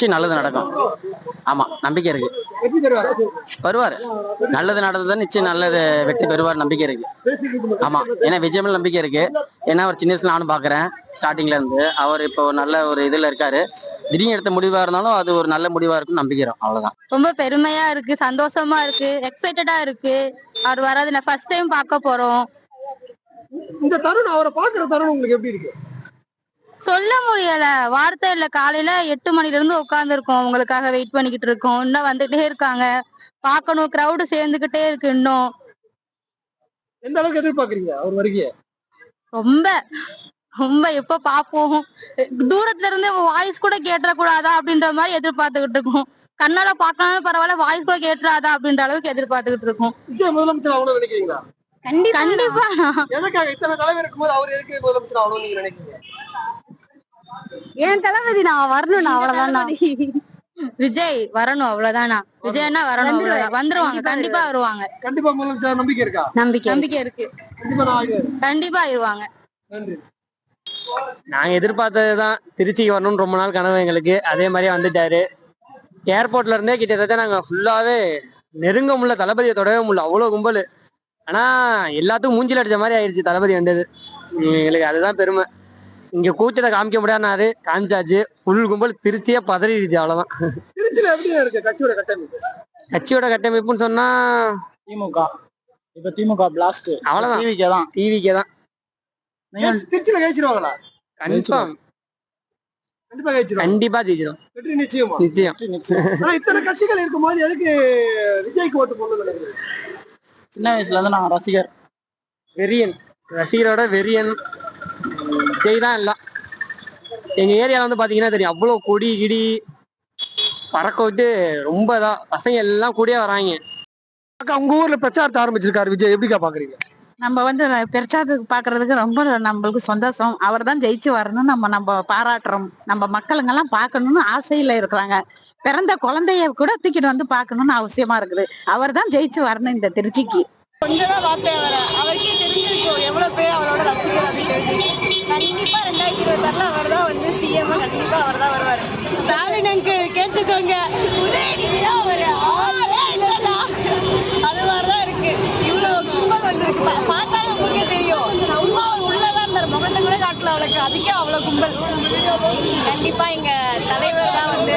நிச்சயம் நல்லது நடக்கும். ஆமா நம்பிக்கை இருக்கு. வருவார். நல்லது நடந்தது நிச்சயம் நல்லது வெற்றி பெறுவார் நம்பிக்கை இருக்கு. ஆமா ஏன்னா விஜய் மேல நம்பிக்கை இருக்கு. ஏன்னா அவர் சின்ன வயசுல நானும் பாக்குறேன் ஸ்டார்டிங்ல இருந்து. அவர் இப்போ ஒரு நல்ல ஒரு இதுல இருக்காரு. திடீர்னு எடுத்த முடிவா இருந்தாலும் அது ஒரு நல்ல முடிவா இருக்கும்னு நம்பிக்கிறோம் அவ்வளவுதான். ரொம்ப பெருமையா இருக்கு சந்தோஷமா இருக்கு எக்ஸைட்டடா இருக்கு. அவர் வராது நான் ஃபர்ஸ்ட் டைம் பார்க்க போறோம். இந்த தருணம் அவரை பாக்குற தருணம் உங்களுக்கு எப்படி இருக்கு? சொல்ல முடியல. வார்த்தை இல்ல காலையில எட்டு மணில இருந்து உட்கார்ந்து இருக்கோம் உங்களுக்காக வெயிட் பண்ணிக்கிட்டு இருக்கோம். இன்னும் வந்துட்டே இருக்காங்க. பார்க்கணும். கிரவுடு சேர்ந்துகிட்டே இருக்கு இன்னும். எந்த அளவுக்கு எதிர்பார்க்கறீங்க? அவர் வருகைய? ரொம்ப. ரொம்ப. எப்ப பாப்போம் தூரத்துல இருந்து வாய்ஸ் கூட கேட்டுற கூடாதா அப்படின்ற மாதிரி எதிர்பார்த்துக்கிட்டு இருக்கோம். கண்ணால பார்க்கலாம்னு பரவாயில்ல வாய்ஸ் கூட கேட்டுறாதா அப்படின்ற அளவுக்கு எதிர்பார்த்துக்கிட்டு இருக்கோம். முதலமைச்சர் ஆகணும்னு நினைக்கிறீங்களா? கண்டிப்பா. எதுக்காக இத்தனை தலைவர் இருக்கும்போது அவர் எதுக்கு முதலமைச்சர் ஆகணும்னு நீங்க நினைக்கிறீங்க? என் தளபதி நான் வரணும் நான் அவ்வளவுதான் விஜய் வரணும் அவ்வளவுதானா விஜய்னா வரணும் அவ்வளவுதான். வந்துருவாங்க கண்டிப்பா வருவாங்க. கண்டிப்பா முதலமைச்சர் நம்பிக்கை இருக்கா? நம்பிக்கை. நம்பிக்கை இருக்கு. கண்டிப்பா ஆயிருவாங்க நன்றி. நாங்க எதிர்பார்த்தது தான் திருச்சிக்கு வரணும்னு ரொம்ப நாள் கனவு எங்களுக்கு. அதே மாதிரியே வந்துட்டாரு. ஏர்போர்ட்ல இருந்தே கிட்டத்தட்ட நாங்க ஃபுல்லாவே நெருங்க முடியல தளபதியை தொடவே முடியல. அவ்வளவு கும்பல். ஆனா எல்லாத்துக்கும் மூஞ்சில அடிச்ச மாதிரி ஆயிடுச்சு தளபதி வந்தது. எங்களுக்கு அதுதான் பெருமை. இங்க கூச்சத்தை காமிக்க முடியாதுனாரு காமிச்சாச்சு. ஃபுல் கும்பல் திருச்சியே பதறிடுச்சு அவ்வளவுதான். திருச்சியில எப்படி இருக்கு கட்சியோட கட்டமைப்பு? கட்சியோட கட்டமைப்புன்னு சொன்னா திமுக. இப்ப திமுக பிளாஸ்ட் அவ்வளவுதான். டிவிக்கே தான் டிவிக்கே தான் திருச்சியில ஜெயிச்சிருவாங்களா? கன்ஃபார்ம் கண்டிப்பா ஜெயிச்சிருவாங்க கண்டிப்பா ஜெயிச்சிடும் வெற்றி நிச்சயமா. நிச்சயம். ஆனா இத்தனை கட்சிகள் இருக்கும்போது எதுக்கு விஜய்க்கு ஓட்டு நினைக்கிறீங்க? சின்ன வயசுல இருந்து நான் ரசிகர். வெறியன். ரசிகரோட வெறியன். விஜய் தான் எல்லாம் எங்க ஏரியால வந்து பாத்தீங்கன்னா தெரியும் அவ்வளவு கொடி கிடி பறக்க விட்டு ரொம்ப இதா பசங்க எல்லாம் கூடயே வராங்க. அக்கா உங்க ஊர்ல பிரச்சாரத்தை ஆரம்பிச்சிருக்காரு விஜய் எப்படிக்கா பாக்குறீங்க? நம்ம வந்து பிரச்சாரத்துக்கு பாக்குறதுக்கு ரொம்ப நம்மளுக்கு சந்தோஷம் அவர் தான் ஜெயிச்சு வரணும் நம்ம நம்ம பாராட்டுறோம். நம்ம மக்களுங்கெல்லாம் பார்க்கணும்னு ஆசையில இருக்கிறாங்க. பிறந்த குழந்தைய கூட தூக்கிட்டு வந்து பார்க்கணும்னு அவசியமா இருக்குது. அவர் தான் ஜெயிச்சு வரணும் இந்த திருச்சிக்கு. கொஞ்சதான் வார்த்தை வர அவருக்கே தெரிஞ்சிருக்கும் எவ்வளவு பேர் அவரோட வருவார்ல அவர் தான் வந்து சிஎம் கண்டிப்பா அவர் தான் வருவார். ஸ்டாலின் அங்கிள் கேட்டுக்கோங்க. ஒரு ஆளே இல்லடா அது மாதிரிதான் இருக்கு. இவ்வளவு கும்பல் வந்திருக்கு. பார்த்தா உங்களுக்கே தெரியும். ரொம்ப அவர் உள்ளதான் இருந்தார். முகத்தை கூட காட்டல அவளுக்கு. அதுக்கே அவ்வளவு கும்பல். கண்டிப்பா எங்க தலைவர் தான் வந்து